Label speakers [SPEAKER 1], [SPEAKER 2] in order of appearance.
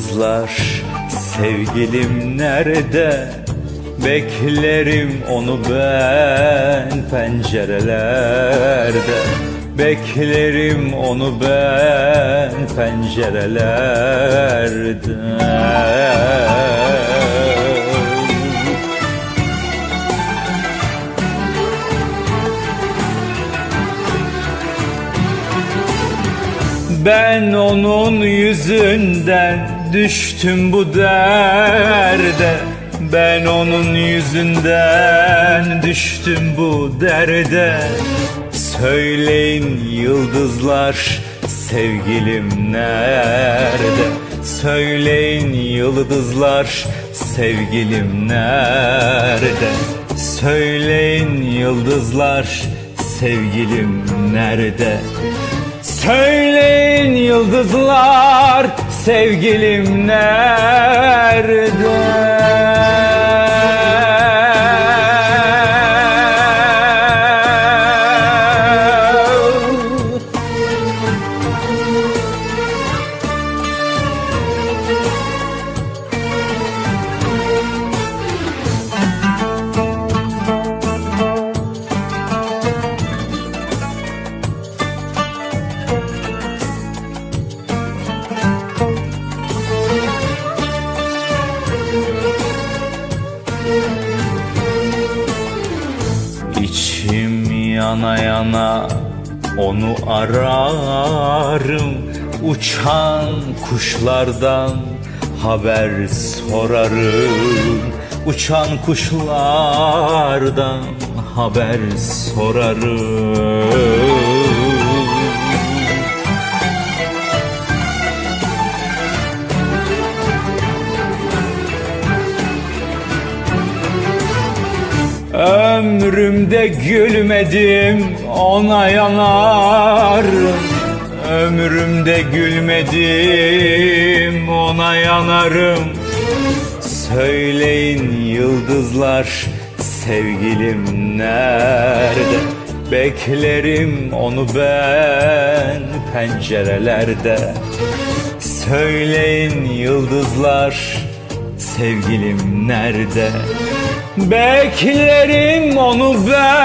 [SPEAKER 1] yıldızlar Sevgilim nerede? Beklerim onu ben pencerelerde. Beklerim onu ben pencerelerde Ben onun yüzünden düştüm bu derde. Ben onun yüzünden düştüm bu derde. Söyleyin yıldızlar sevgilim nerede? Söyleyin yıldızlar sevgilim nerede? Söyleyin yıldızlar sevgilim nerede Söyleyin yıldızlar sevgilim nerede? Yana yana onu ararım. Uçan kuşlardan haber sorarım. Uçan kuşlardan haber sorarım Ömrümde gülmedim ona yanarım Ömrümde gülmedim ona yanarım. Söyleyin yıldızlar sevgilim nerede? Beklerim onu ben pencerelerde. Söyleyin yıldızlar sevgilim nerede Beklerim onu ben